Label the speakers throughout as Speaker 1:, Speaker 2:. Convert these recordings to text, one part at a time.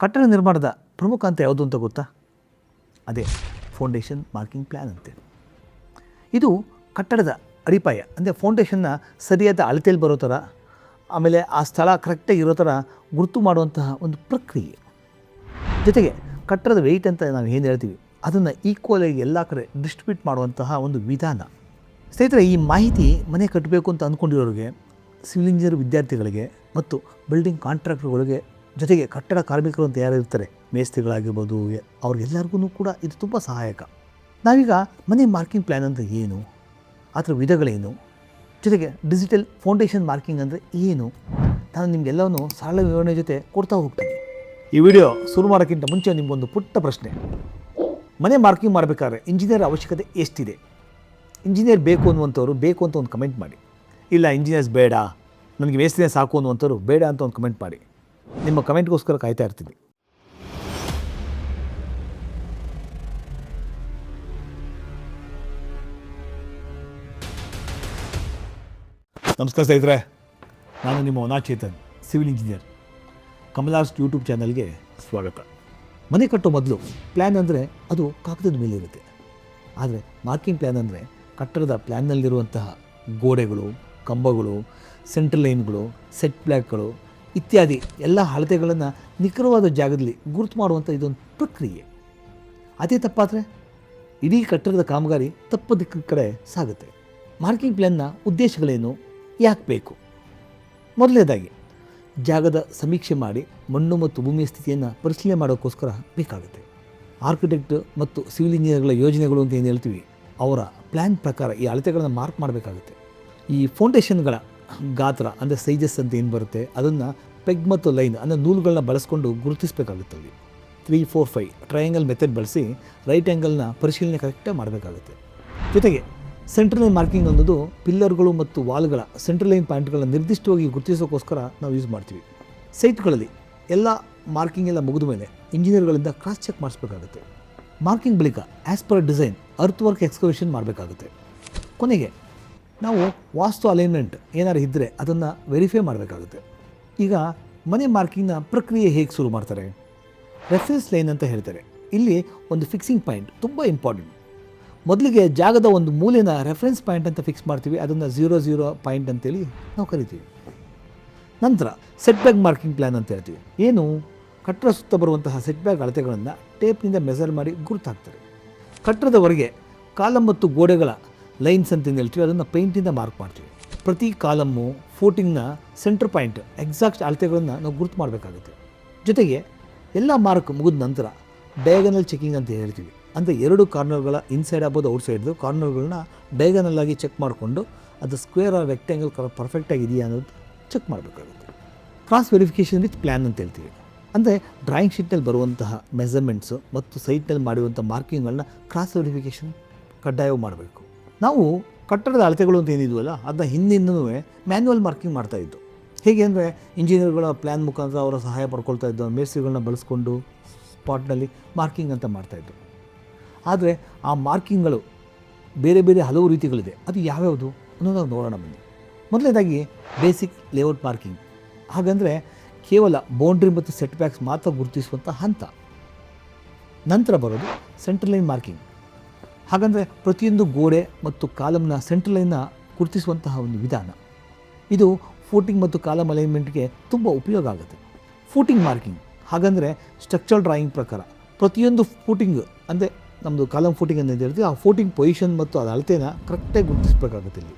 Speaker 1: ಕಟ್ಟಡ ನಿರ್ಮಾಣದ ಪ್ರಮುಖ ಅಂತ ಯಾವುದು ಅಂತ ಗೊತ್ತಾ? ಅದೇ ಫೌಂಡೇಶನ್ ಮಾರ್ಕಿಂಗ್ ಪ್ಲ್ಯಾನ್ ಅಂತೆ. ಇದು ಕಟ್ಟಡದ ಅಡಿಪಾಯ, ಅಂದರೆ ಫೌಂಡೇಶನ್ನ ಸರಿಯಾದ ಅಳತೆಯಲ್ಲಿ ಬರೋ ಥರ, ಆಮೇಲೆ ಆ ಸ್ಥಳ ಕರೆಕ್ಟಾಗಿ ಇರೋ ಥರ ಗುರುತು ಮಾಡುವಂತಹ ಒಂದು ಪ್ರಕ್ರಿಯೆ. ಜೊತೆಗೆ ಕಟ್ಟಡದ ವೆಯ್ಟ್ ಅಂತ ನಾವು ಏನು ಹೇಳ್ತೀವಿ? ಅದನ್ನು ಈಕ್ವಲಾಗಿ ಎಲ್ಲ ಕಡೆ ಡಿಸ್ಟ್ರಿಬ್ಯೂಟ್ ಮಾಡುವಂತಹ ಒಂದು ವಿಧಾನ. ಸ್ನೇಹಿತರೆ, ಈ ಮಾಹಿತಿ ಮನೆ ಕಟ್ಟಬೇಕು ಅಂತ ಅಂದ್ಕೊಂಡಿರೋರಿಗೆ ಸಿವಿಲ್ ಇಂಜಿನಿಯರ್ ವಿದ್ಯಾರ್ಥಿಗಳಿಗೆ ಮತ್ತು ಬಿಲ್ಡಿಂಗ್ ಕಾಂಟ್ರಾಕ್ಟರ್ಗಳಿಗೆ ಜೊತೆಗೆ ಕಟ್ಟಡ ಕಾರ್ಮಿಕರು ಅಂತ ಯಾರು ಇರ್ತಾರೆ, ಮೇಸ್ತ್ರಿಗಳಾಗಿರ್ಬೋದು ಅವ್ರಿಗೆಲ್ಲರಿಗೂ ಕೂಡ ಇದು ತುಂಬ ಸಹಾಯಕ. ನಾವೀಗ ಮನೆ ಮಾರ್ಕಿಂಗ್ ಪ್ಲ್ಯಾನ್ ಅಂದರೆ ಏನು? ಅದರ ವಿಧಗಳೇನು? ಜೊತೆಗೆ ಡಿಜಿಟಲ್ ಫೌಂಡೇಶನ್ ಮಾರ್ಕಿಂಗ್ ಅಂದರೆ ಏನು? ನಾನು ನಿಮಗೆಲ್ಲವನ್ನು ಸರಳ ವಿವರಣೆ ಜೊತೆ ಕೊಡ್ತಾ ಹೋಗ್ತೀನಿ. ಈ ವಿಡಿಯೋ ಶುರು ಮಾಡೋಕ್ಕಿಂತ ಮುಂಚೆ ನಿಮಗೊಂದು ಪುಟ್ಟ ಪ್ರಶ್ನೆ. ಮನೆ ಮಾರ್ಕಿಂಗ್ ಮಾಡಬೇಕಾದ್ರೆ ಇಂಜಿನಿಯರ್ ಅವಶ್ಯಕತೆ ಎಷ್ಟಿದೆ? ಇಂಜಿನಿಯರ್ ಬೇಕು ಅನ್ನುವಂಥವ್ರು ಬೇಕು ಅಂತ ಒಂದು ಕಮೆಂಟ್ ಮಾಡಿ. ಇಲ್ಲ, ಇಂಜಿನಿಯರ್ಸ್ ಬೇಡ, ನನಗೆ ಮೇಸ್ತ್ರಿನೇ ಸಾಕು ಅನ್ನುವಂಥವ್ರು ಬೇಡ ಅಂತ ಒಂದು ಕಮೆಂಟ್ ಮಾಡಿ. ನಿಮ್ಮ ಕಮೆಂಟ್ಗೋಸ್ಕರ ಕಾಯ್ತಾ ಇರ್ತೀನಿ. ನಮಸ್ಕಾರ ಸ್ನೇಹಿತರೆ, ನಾನು ನಿಮ್ಮ ವನಾ Chetan civil engineer. Kamala's YouTube ಚಾನಲ್ಗೆ ಸ್ವಾಗತ. ಮನೆ ಕಟ್ಟೋ ಮೊದಲು ಪ್ಲ್ಯಾನ್ ಅಂದರೆ ಅದು ಕಾಗದದ ಮೇಲೆ ಇರುತ್ತೆ. ಆದರೆ ಮಾರ್ಕಿಂಗ್ ಪ್ಲ್ಯಾನ್ ಅಂದರೆ ಕಟ್ಟಡದ ಪ್ಲ್ಯಾನ್ನಲ್ಲಿರುವಂತಹ ಗೋಡೆಗಳು, ಕಂಬಗಳು ಸೆಂಟ್ರಲ್ ಲೈನ್ಗಳು ಸೆಟ್ ಬ್ಲ್ಯಾಕ್ಗಳು ಇತ್ಯಾದಿ ಎಲ್ಲ ಅಳತೆಗಳನ್ನು ನಿಖರವಾದ ಜಾಗದಲ್ಲಿ ಗುರುತು ಮಾಡುವಂಥ ಇದೊಂದು ಪ್ರಕ್ರಿಯೆ. ಅದೇ ತಪ್ಪಾದರೆ ಇಡೀ ಕಟ್ಟಡದ ಕಾಮಗಾರಿ ತಪ್ಪು ದಿಕ್ಕಿನ ಕಡೆ ಸಾಗುತ್ತೆ. ಮಾರ್ಕಿಂಗ್ ಪ್ಲ್ಯಾನ್ನ ಉದ್ದೇಶಗಳೇನು? ಯಾಕೆ ಬೇಕು? ಮೊದಲನೇದಾಗಿ, ಜಾಗದ ಸಮೀಕ್ಷೆ ಮಾಡಿ ಮಣ್ಣು ಮತ್ತು ಭೂಮಿಯ ಸ್ಥಿತಿಯನ್ನು ಪರಿಶೀಲನೆ ಮಾಡೋಕ್ಕೋಸ್ಕರ ಬೇಕಾಗುತ್ತೆ. ಆರ್ಕಿಟೆಕ್ಟ್ ಮತ್ತು ಸಿವಿಲ್ ಇಂಜಿನಿಯರ್ಗಳ ಯೋಜನೆಗಳು ಅಂತ ಏನು ಹೇಳ್ತೀವಿ, ಅವರ ಪ್ಲ್ಯಾನ್ ಪ್ರಕಾರ ಈ ಅಳತೆಗಳನ್ನು ಮಾರ್ಕ್ ಮಾಡಬೇಕಾಗುತ್ತೆ. ಈ ಫೌಂಡೇಶನ್ಗಳ ಗಾತ್ರ, ಅಂದರೆ ಸೈಜಸ್ ಅಂತ ಏನು ಬರುತ್ತೆ? ಅದನ್ನು ಪೆಗ್ ಮತ್ತು ಲೈನ್ ಅಂದರೆ ನೂಲುಗಳನ್ನ ಬಳಸ್ಕೊಂಡು ಗುರುತಿಸಬೇಕಾಗುತ್ತೆ ಅಲ್ಲಿ three four five triangle method ಬಳಸಿ ರೈಟ್ ಆ್ಯಂಗಲ್ನ ಪರಿಶೀಲನೆ ಕರೆಕ್ಟಾಗಿ ಮಾಡಬೇಕಾಗುತ್ತೆ. ಜೊತೆಗೆ ಸೆಂಟ್ರಲ್ ಲೈನ್ ಮಾರ್ಕಿಂಗ್ ಅನ್ನೋದು ಪಿಲ್ಲರ್ಗಳು ಮತ್ತು ವಾಲ್ಗಳ ಸೆಂಟ್ರಲ್ ಲೈನ್ ಪಾಯಿಂಟ್ಗಳನ್ನ ನಿರ್ದಿಷ್ಟವಾಗಿ ಗುರುತಿಸೋಕ್ಕೋಸ್ಕರ ನಾವು ಯೂಸ್ ಮಾಡ್ತೀವಿ. ಸೈಟ್ಗಳಲ್ಲಿ ಎಲ್ಲ ಮಾರ್ಕಿಂಗ್ ಎಲ್ಲ ಮುಗಿದ ಮೇಲೆ ಇಂಜಿನಿಯರ್ಗಳಿಂದ ಕ್ರಾಸ್ ಚೆಕ್ ಮಾಡಿಸ್ಬೇಕಾಗುತ್ತೆ. ಮಾರ್ಕಿಂಗ್ ಬಳಿಕ as per design earth work excavation ಮಾಡಬೇಕಾಗುತ್ತೆ. ಕೊನೆಗೆ ನಾವು ವಾಸ್ತು ಅಲೈನ್ಮೆಂಟ್ ಏನಾರು ಇದ್ದರೆ ಅದನ್ನು ವೆರಿಫೈ ಮಾಡಬೇಕಾಗುತ್ತೆ. ಈಗ ಮನೆ ಮಾರ್ಕಿಂಗ್ನ ಪ್ರಕ್ರಿಯೆ ಹೇಗೆ ಶುರು ಮಾಡ್ತಾರೆ? ರೆಫರೆನ್ಸ್ ಲೈನ್ ಅಂತ ಹೇಳ್ತಾರೆ. ಇಲ್ಲಿ ಒಂದು ಫಿಕ್ಸಿಂಗ್ ಪಾಯಿಂಟ್ ತುಂಬ ಇಂಪಾರ್ಟೆಂಟ್ ಮೊದಲಿಗೆ ಜಾಗದ ಒಂದು ಮೂಲೆಯ ರೆಫರೆನ್ಸ್ ಪಾಯಿಂಟ್ ಅಂತ ಫಿಕ್ಸ್ ಮಾಡ್ತೀವಿ, ಅದನ್ನು ಝೀರೋ ಝೀರೋ ಪಾಯಿಂಟ್ ಅಂತೇಳಿ ನಾವು ಕರಿತೀವಿ. ನಂತರ ಸೆಟ್ ಬ್ಯಾಕ್ ಮಾರ್ಕಿಂಗ್ ಪ್ಲ್ಯಾನ್ ಅಂತ ಹೇಳ್ತೀವಿ. ಏನು? ಕಟ್ಟಡ ಸುತ್ತ ಬರುವಂತಹ ಸೆಟ್ ಬ್ಯಾಕ್ ಅಳತೆಗಳನ್ನು ಟೇಪ್ನಿಂದ ಮೆಸರ್ ಮಾಡಿ ಗುರುತಾಕ್ತಾರೆ ಕಟ್ಟಡದವರೆಗೆ ಕಾಲಮ್ ಮತ್ತು ಗೋಡೆಗಳ ಲೈನ್ಸ್ ಅಂತ ಹೇಳ್ತೀವಿ, ಅದನ್ನು ಪೇಂಟಿಂದ ಮಾರ್ಕ್ ಮಾಡ್ತೀವಿ. ಪ್ರತಿ ಕಾಲಮ್ಮು ಫೋಟಿಂಗ್ನ ಸೆಂಟ್ರ್ ಪಾಯಿಂಟ್ ಎಕ್ಸಾಕ್ಟ್ ಅಳತೆಗಳನ್ನು ನಾವು ಗುರುತು ಮಾಡಬೇಕಾಗುತ್ತೆ. ಜೊತೆಗೆ ಎಲ್ಲ ಮಾರ್ಕ್ ಮುಗಿದ ನಂತರ ಡಯಾಗನಲ್ ಚೆಕಿಂಗ್ ಅಂತ ಹೇಳ್ತೀವಿ. ಅಂದರೆ ಎರಡು ಕಾರ್ನರ್ಗಳ ಇನ್ಸೈಡ್ ಆಗ್ಬೋದು ಔಟ್ಸೈಡ್ದು ಕಾರ್ನರ್ಗಳನ್ನ ಡಯಾಗನಲ್ ಆಗಿ ಚೆಕ್ ಮಾಡಿಕೊಂಡು ಅದು ಸ್ಕ್ವೇರ್ ಆರ್ ರೆಕ್ಟ್ಯಾಂಗಲ್ ಪರ್ಫೆಕ್ಟಾಗಿ ಇದೆಯಾ ಅನ್ನೋದು ಚೆಕ್ ಮಾಡಬೇಕಾಗುತ್ತೆ. ಕ್ರಾಸ್ ವೆರಿಫಿಕೇಷನ್ ವಿತ್ ಪ್ಲ್ಯಾನ್ ಅಂತ ಹೇಳ್ತೀವಿ. ಅಂದರೆ ಡ್ರಾಯಿಂಗ್ ಶೀಟ್ನಲ್ಲಿ ಬರುವಂತಹ ಮೆಸರ್ಮೆಂಟ್ಸು ಮತ್ತು ಸೈಟ್ನಲ್ಲಿ ಮಾಡಿರುವಂಥ ಮಾರ್ಕಿಂಗ್ಗಳನ್ನ ಕ್ರಾಸ್ ವೆರಿಫಿಕೇಷನ್ ಕಡ್ಡಾಯವಾಗಿ ಮಾಡಬೇಕು. ನಾವು ಕಟ್ಟಡದ ಅಳತೆಗಳು ಅಂತ ಏನಿದ್ವಲ್ಲ, ಅದನ್ನ ಹಿಂದಿಂದನೂ ಮ್ಯಾನ್ಯುವಲ್ ಮಾರ್ಕಿಂಗ್ ಮಾಡ್ತಾ ಇದ್ದು. ಹೇಗೆ ಅಂದರೆ ಇಂಜಿನಿಯರ್ಗಳ ಪ್ಲ್ಯಾನ್ ಮುಖಾಂತರ ಅವರ ಸಹಾಯ ಪಡ್ಕೊಳ್ತಾ ಇದ್ದು ಮೇಸ್ತ್ರಿಗಳನ್ನ ಬಳಸ್ಕೊಂಡು ಸ್ಪಾಟ್ನಲ್ಲಿ ಮಾರ್ಕಿಂಗ್ ಅಂತ ಮಾಡ್ತಾ ಮಾಡ್ತಾಯಿದ್ದು ಆದರೆ ಆ ಮಾರ್ಕಿಂಗ್ಗಳು ಬೇರೆ ಬೇರೆ ಹಲವು ರೀತಿಗಳಿದೆ. ಅದು ಯಾವ್ಯಾವುದು ನಾವು ನೋಡೋಣ ಬನ್ನಿ. ಮೊದಲನೇದಾಗಿ ಬೇಸಿಕ್ ಲೇಔಟ್ ಮಾರ್ಕಿಂಗ್ ಹಾಗಂದರೆ ಕೇವಲ ಬೌಂಡ್ರಿ ಮತ್ತು ಸೆಟ್ ಬ್ಯಾಕ್ಸ್ ಮಾತ್ರ ಗುರುತಿಸುವಂಥ ಹಂತ. ನಂತರ ಬರೋದು ಸೆಂಟ್ರಲ್ ಲೈನ್ ಮಾರ್ಕಿಂಗ್ ಹಾಗಂದರೆ ಪ್ರತಿಯೊಂದು ಗೋಡೆ ಮತ್ತು ಕಾಲಮ್ನ ಸೆಂಟ್ರ್ ಲೈನ್ನ ಗುರುತಿಸುವಂತಹ ಒಂದು ವಿಧಾನ. ಇದು ಫೂಟಿಂಗ್ ಮತ್ತು ಕಾಲಮ್ ಅಲೈನ್ಮೆಂಟ್ಗೆ ತುಂಬ ಉಪಯೋಗ ಆಗುತ್ತೆ. ಫೂಟಿಂಗ್ ಮಾರ್ಕಿಂಗ್ ಹಾಗಂದರೆ ಸ್ಟ್ರಕ್ಚರಲ್ ಡ್ರಾಯಿಂಗ್ ಪ್ರಕಾರ. ಪ್ರತಿಯೊಂದು ಫೂಟಿಂಗ್ ಅಂದರೆ ನಮ್ಮದು ಕಾಲಮ್ ಫೂಟಿಂಗ್ ಅಂತ ಹೇಳ್ತೀವಿ, ಆ ಫೂಟಿಂಗ್ ಪೊಸಿಷನ್ ಮತ್ತು ಅದರ ಅಳತೆನ ಕರೆಕ್ಟಾಗಿ ಗುರುತಿಸಬೇಕಾಗುತ್ತೆ ಇಲ್ಲಿ.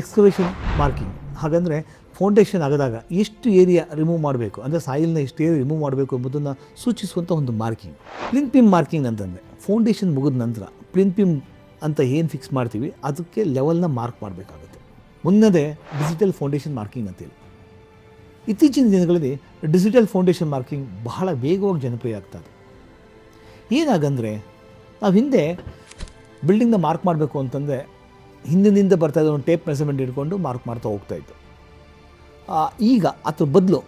Speaker 1: ಎಕ್ಸ್ಕವೇಷನ್ ಮಾರ್ಕಿಂಗ್ ಹಾಗಂದರೆ ಫೌಂಡೇಶನ್ ಆಗದಾಗ ಎಷ್ಟು ಏರಿಯಾ ರಿಮೂವ್ ಮಾಡಬೇಕು, ಅಂದರೆ ಸಾಯಿಲ್ನ ಎಷ್ಟು ಏರಿಯಾ ರಿಮೂವ್ ಮಾಡಬೇಕು ಎಂಬುದನ್ನು ಸೂಚಿಸುವಂಥ ಒಂದು ಮಾರ್ಕಿಂಗ್ ಲಿಂಕ್ ಪಿಮ್ ಮಾರ್ಕಿಂಗ್ ಅಂತಂದರೆ ಫೌಂಡೇಶನ್ ಮುಗಿದ ನಂತರ ಪಿಮ್ ಅಂತ ಏನು ಫಿಕ್ಸ್ ಮಾಡ್ತೀವಿ ಅದಕ್ಕೆ ಲೆವೆಲ್ನ ಮಾರ್ಕ್ ಮಾಡಬೇಕಾಗುತ್ತೆ. ಮುನ್ನದೇ ಡಿಜಿಟಲ್ ಫೌಂಡೇಶನ್ ಮಾರ್ಕಿಂಗ್ ಅಂತೇಳಿ ಇತ್ತೀಚಿನ ದಿನಗಳಲ್ಲಿ ಡಿಜಿಟಲ್ ಫೌಂಡೇಶನ್ ಮಾರ್ಕಿಂಗ್ ಬಹಳ ವೇಗವಾಗಿ ಜನಪ್ರಿಯ ಆಗ್ತದೆ ಏನಾಗಂದರೆ ನಾವು ಹಿಂದೆ ಬಿಲ್ಡಿಂಗ್ನ ಮಾರ್ಕ್ ಮಾಡಬೇಕು ಅಂತಂದರೆ ಹಿಂದಿನಿಂದ ಬರ್ತಾ ಇದ್ದ ಒಂದು ಟೇಪ್ ಮೆಸರ್ಮೆಂಟ್ ಇಟ್ಕೊಂಡು ಮಾರ್ಕ್ ಮಾಡ್ತಾ ಹೋಗ್ತಾ ಇತ್ತು ಆ, ಈಗ ಅದ್ರ ಬದಲು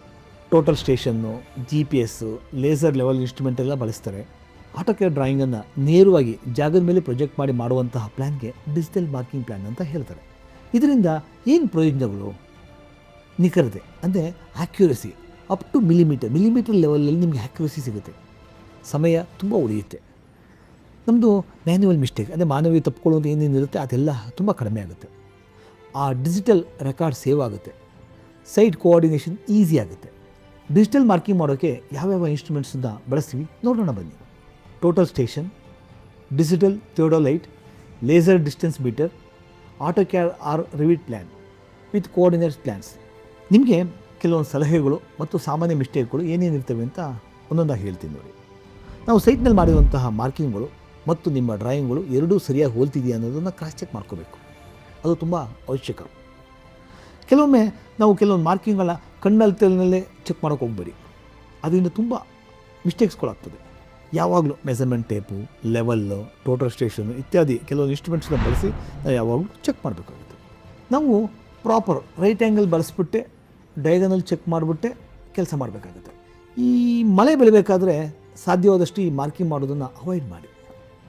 Speaker 1: total station G P S laser level instrument ಎಲ್ಲ ಬಳಸ್ತಾರೆ. ಆಟೋಕೆ ಡ್ರಾಯಿಂಗನ್ನು ನೇರವಾಗಿ ಜಾಗದ ಮೇಲೆ ಪ್ರೊಜೆಕ್ಟ್ ಮಾಡಿ ಮಾಡುವಂತಹ ಪ್ಲ್ಯಾನ್ಗೆ ಡಿಜಿಟಲ್ ಮಾರ್ಕಿಂಗ್ ಪ್ಲ್ಯಾನ್ ಅಂತ ಹೇಳ್ತಾರೆ. ಇದರಿಂದ ಏನು ಪ್ರಯೋಜನಗಳು? ನಿಖರತೆ ಅಂದರೆ accuracy up to millimetre millimetre ಲೆವೆಲಲ್ಲಿ ನಿಮಗೆ ಆ್ಯಕ್ಯುರಸಿ ಸಿಗುತ್ತೆ. ಸಮಯ ತುಂಬ ಉಳಿಯುತ್ತೆ. ನಮ್ಮದು ಮ್ಯಾನ್ಯುವಲ್ ಮಿಸ್ಟೇಕ್ ಅಂದರೆ ಮಾನವೀಯ ತಪ್ಪುಕೊಳ್ಳುವಂಥ ಏನೇನಿರುತ್ತೆ ಅದೆಲ್ಲ ತುಂಬ ಕಡಿಮೆ ಆಗುತ್ತೆ. ಆ ಡಿಜಿಟಲ್ ರೆಕಾರ್ಡ್ ಸೇವ್ ಆಗುತ್ತೆ. ಸೈಟ್ ಕೋಆರ್ಡಿನೇಷನ್ ಈಸಿ ಆಗುತ್ತೆ. ಡಿಜಿಟಲ್ ಮಾರ್ಕಿಂಗ್ ಮಾಡೋಕ್ಕೆ ಯಾವ್ಯಾವ ಇನ್ಸ್ಟ್ರೂಮೆಂಟ್ಸನ್ನ ಬಳಸ್ತೀವಿ ನೋಡೋಣ ಬನ್ನಿ. Total station digital theodolite laser distance meter AutoCAD or Revit plan with coordinates plans ನಿಮಗೆ ಕೆಲವೊಂದು ಸಲಹೆಗಳು ಮತ್ತು ಸಾಮಾನ್ಯ ಮಿಸ್ಟೇಕ್ಗಳು ಏನೇನಿರ್ತವೆ ಅಂತ ಒಂದೊಂದಾಗಿ ಹೇಳ್ತೀನಿ ನೋಡಿ. ನಾವು ಸೈಟ್ನಲ್ಲಿ ಮಾಡಿರುವಂತಹ ಮಾರ್ಕಿಂಗ್ಗಳು ಮತ್ತು ನಿಮ್ಮ ಡ್ರಾಯಿಂಗ್ಗಳು ಎರಡೂ ಸರಿಯಾಗಿ ಹೋಲ್ತಿದೆಯಾ ಅನ್ನೋದನ್ನು ಕ್ರಾಸ್ ಚೆಕ್ ಮಾಡ್ಕೋಬೇಕು. ಅದು ತುಂಬ ಅವಶ್ಯಕ. ಕೆಲವೊಮ್ಮೆ ನಾವು ಕೆಲವೊಂದು ಮಾರ್ಕಿಂಗ್ಗಳನ್ನ ಕಣ್ಣಲ್ಲಿ ತೆಲನಲ್ಲೇ ಚೆಕ್ ಮಾಡೋಕೆ ಹೋಗ್ಬೇಡಿ. ಅದರಿಂದ ತುಂಬ ಮಿಸ್ಟೇಕ್ಸ್ಗಳಾಗ್ತದೆ ಯಾವಾಗಲೂ measurement tape level total station ಇತ್ಯಾದಿ ಕೆಲವೊಂದು ಇನ್ಸ್ಟ್ರೂಮೆಂಟ್ಸ್ನ ಬಳಸಿ ನಾವು ಯಾವಾಗಲೂ ಚೆಕ್ ಮಾಡಬೇಕಾಗುತ್ತೆ. ನಾವು ಪ್ರಾಪರ್ ರೈಟ್ ಆ್ಯಂಗಲ್ ಬಳಸ್ಬಿಟ್ಟೆ ಡಯಾಗನಲ್ ಚೆಕ್ ಮಾಡಿಬಿಟ್ಟೆ ಕೆಲಸ ಮಾಡಬೇಕಾಗುತ್ತೆ. ಈ ಮಳೆ ಬೆಳಿಬೇಕಾದ್ರೆ ಸಾಧ್ಯವಾದಷ್ಟು ಈ ಮಾರ್ಕಿಂಗ್ ಮಾಡೋದನ್ನು ಅವಾಯ್ಡ್ ಮಾಡಿ.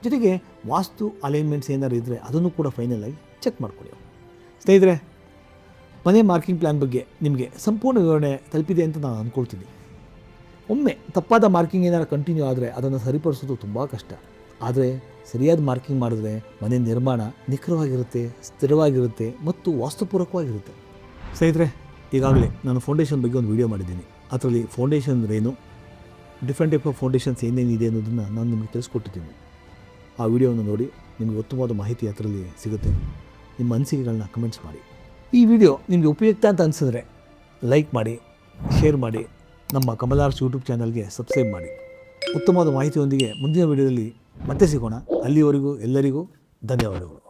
Speaker 1: ಜೊತೆಗೆ ವಾಸ್ತು ಅಲೈನ್ಮೆಂಟ್ಸ್ ಏನಾದ್ರು ಇದ್ದರೆ ಅದನ್ನು ಕೂಡ ಫೈನಲಾಗಿ ಚೆಕ್ ಮಾಡ್ಕೊಳ್ಳಿ ಸ್ನೇಹಿತರೆ, ಮನೆ ಮಾರ್ಕಿಂಗ್ ಪ್ಲ್ಯಾನ್ ಬಗ್ಗೆ ನಿಮಗೆ ಸಂಪೂರ್ಣ ವಿವರಣೆ ತಲುಪಿದೆ ಅಂತ ನಾನು ಅಂದ್ಕೊಳ್ತೀನಿ ಒಮ್ಮೆ ತಪ್ಪಾದ ಮಾರ್ಕಿಂಗ್ ಏನಾದ್ರು ಕಂಟಿನ್ಯೂ ಆದರೆ ಅದನ್ನು ಸರಿಪಡಿಸೋದು ತುಂಬ ಕಷ್ಟ. ಆದರೆ ಸರಿಯಾದ ಮಾರ್ಕಿಂಗ್ ಮಾಡಿದ್ರೆ ಮನೆ ನಿರ್ಮಾಣ ನಿಖರವಾಗಿರುತ್ತೆ, ಸ್ಥಿರವಾಗಿರುತ್ತೆ ಮತ್ತು ವಾಸ್ತುಪೂರ್ವಕವಾಗಿರುತ್ತೆ ಸ್ನೇಹಿತರೆ, ಈಗಾಗಲೇ ನಾನು ಫೌಂಡೇಶನ್ ಬಗ್ಗೆ ಒಂದು ವಿಡಿಯೋ ಮಾಡಿದ್ದೀನಿ. ಅದರಲ್ಲಿ ಫೌಂಡೇಶನ್ ಅಂದ್ರೇನು ಡಿಫ್ರೆಂಟ್ ಟೈಪ್ ಆಫ್ ಫೌಂಡೇಶನ್ಸ್ ಏನೇನಿದೆ ಅನ್ನೋದನ್ನು ನಾನು ನಿಮಗೆ ತಿಳಿಸ್ಕೊಟ್ಟಿದ್ದೀನಿ. ಆ ವಿಡಿಯೋವನ್ನು ನೋಡಿ ನಿಮಗೆ ಉತ್ತಮವಾದ ಮಾಹಿತಿ ಅದರಲ್ಲಿ ಸಿಗುತ್ತೆ. ನಿಮ್ಮ ಅನಿಸಿಕೆಗಳನ್ನ ಕಮೆಂಟ್ಸ್ ಮಾಡಿ. ಈ ವಿಡಿಯೋ ನಿಮಗೆ ಉಪಯುಕ್ತ ಅಂತ ಅನಿಸಿದ್ರೆ ಲೈಕ್ ಮಾಡಿ ಶೇರ್ ಮಾಡಿ ನಮ್ಮ ಕಮಲಾರ್ಸ್ ಯೂಟ್ಯೂಬ್ ಚಾನಲ್ಗೆ ಸಬ್ಸ್ಕ್ರೈಬ್ ಮಾಡಿ. ಉತ್ತಮವಾದ ಮಾಹಿತಿಯೊಂದಿಗೆ ಮುಂದಿನ ವಿಡಿಯೋದಲ್ಲಿ ಮತ್ತೆ ಸಿಗೋಣ. ಅಲ್ಲಿವರೆಗೂ ಎಲ್ಲರಿಗೂ ಧನ್ಯವಾದಗಳು.